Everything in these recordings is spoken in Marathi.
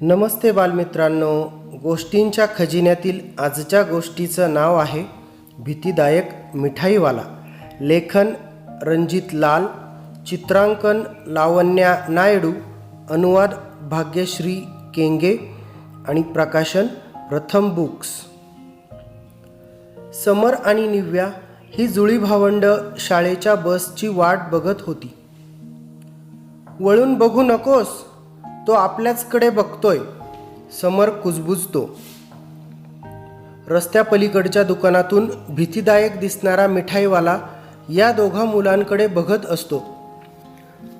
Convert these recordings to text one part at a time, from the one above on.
नमस्ते बालमित्रांनो गोष्टींच्या खजिन्यातील आजच्या गोष्टीचं नाव आहे भीतीदायक मिठाईवाला. लेखन रणजित लाल चित्रांकन लावण्या नायडू अनुवाद भाग्यश्री केंगे आणि प्रकाशन प्रथम बुक्स. समर आणि निव्या ही जुळी भावंड शाळेच्या बसची वाट बघत होती. वळून बघू नकोस? तो आपल्याचकडे बघतोय. समर कुजबुजतो. रस्त्यापलीकडच्या दुकानातून भीतीदायक दिसणारा मिठाईवाला या दोघा मुलांकडे बघत असतो.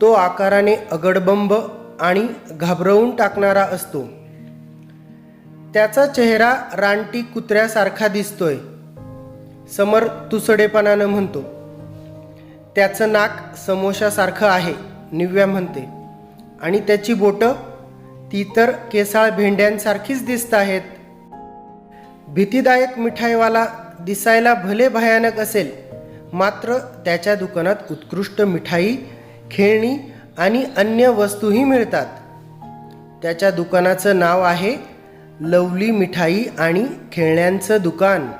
तो आकाराने अगडबंब आणि घाबरवून टाकणारा असतो. त्याचा चेहरा रानटी कुत्र्यासारखा दिसतोय. समर तुसडेपणानं म्हणतो त्याचं नाक समोशासारखं आहे निव्या म्हणते. आणि त्याची बोटं ती तर केसाळ भेंड्यांसारखीच दिसत आहेत. भीतीदायक मिठाईवाला दिसायला भले भयानक असेल मात्र त्याच्या दुकानात उत्कृष्ट मिठाई खेळणी आणि अन्य वस्तूही मिळतात. त्याच्या दुकानाचं नाव आहे लवली मिठाई आणि खेळण्यांचं दुकान.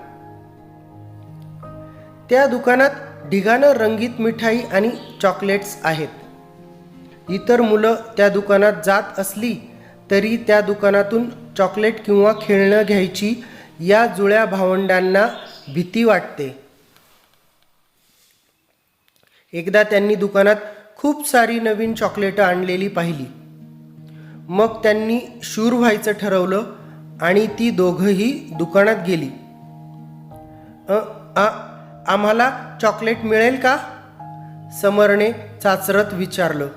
त्या दुकानात ढिगानं रंगीत मिठाई आणि चॉकलेट्स आहेत. इतर मुलं त्या दुकानात जात असली तरी त्या दुकानातून चॉकलेट किंवा खेळणं घ्यायची या जुळ्या भावंडांना भीती वाटते. एकदा त्यांनी दुकानात खूप सारी नवीन चॉकलेटं आणलेली पाहिली. मग त्यांनी शूर व्हायचं ठरवलं आणि ती दोघंही दुकानात गेली. आ, आम्हाला चॉकलेट मिळेल का? समरने चाचरत विचारलं.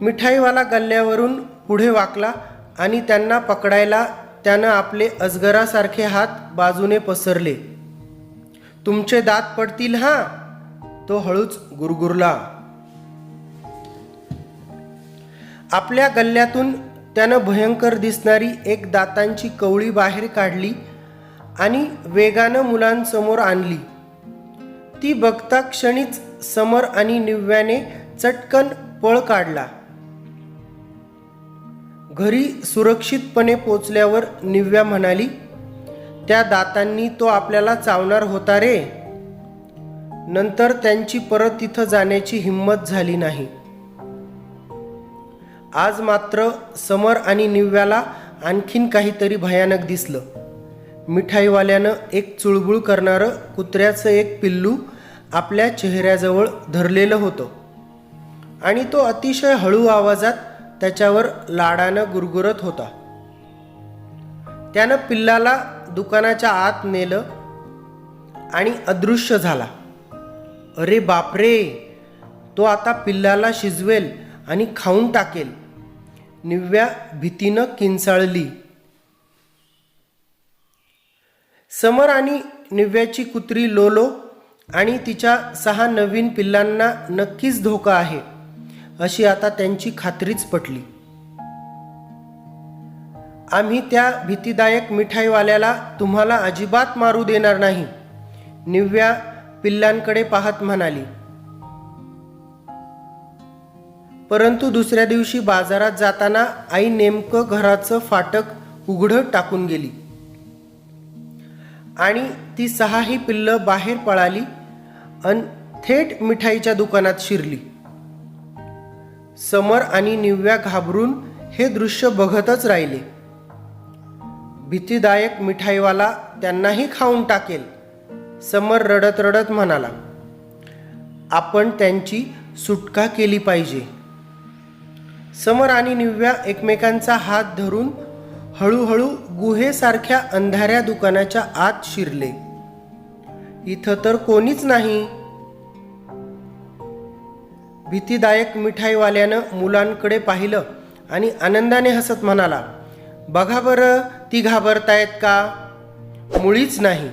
मिठाईवाला गल्ल्यावरून पुढे वाकला आणि त्यांना पकडायला त्यानं आपले अजगरासारखे हात बाजूने पसरले. तुमचे दात पडतील हा. तो हळूच गुरगुरला. आपल्या गल्ल्यातून त्यानं भयंकर दिसणारी एक दातांची कवळी बाहेर काढली आणि वेगानं मुलांसमोर आणली. ती बघता क्षणीच समर आणि निव्याने चटकन पळ काढला. घरी सुरक्षितपणे पोचल्यावर निव्या म्हणाली त्या दातांनी तो आपल्याला चावणार होता रे. नंतर त्यांची परत तिथं जाण्याची हिंमत झाली नाही. आज मात्र समर आणि निव्याला आणखीन काहीतरी भयानक दिसलं. मिठाईवाल्यानं एक चुळबुळ करणारं कुत्र्याचं एक पिल्लू आपल्या चेहऱ्याजवळ धरलेलं होतं. आणि तो अतिशय हळू आवाजात त्याच्यावर लाडानं गुरगुरत होता. त्यानं पिल्लाला दुकानाच्या आत नेलं आणि अदृश्य झाला. अरे बापरे! तो आता पिल्लाला शिजवेल आणि खाऊन टाकेल. निव्या भीतीनं किंचाळली. समर आणि निव्याची कुत्री लोलो आणि तिच्या सहा नवीन पिल्लांना नक्कीच धोका आहे. अशी आता त्यांची खात्रीच पटली. आम्ही त्या भीतीदायक मिठाईवाल्याला तुम्हाला अजिबात मारू देणार नाही निव्या पिल्लांकडे पाहत म्हणाली. परंतु दुसऱ्या दिवशी बाजारात जाताना आई नेमकं घराचं फाटक उघडं टाकून गेली. आणि ती सहाही पिल्लं बाहेर पळाली अन थेट मिठाईच्या दुकानात शिरली. समर आणि निव्या घाबरून हे दृश्य बघतच राहिले. भीतीदायक मिठाईवाला त्यांनाही खाऊन टाकेल समर रडत रडत म्हणाला. आपण त्यांची सुटका केली पाहिजे. समर आणि निव्या एकमेकांचा हात धरून हळूहळू गुहेसारख्या अंधाऱ्या दुकानाच्या आत शिरले. इथं तर कोणीच नाही. भीतीदायक मिठाईवाल्यानं मुलांकडे पाहिलं आणि आनंदाने हसत म्हणाला बघा बरं ती घाबरतायत का? मुळीच नाही.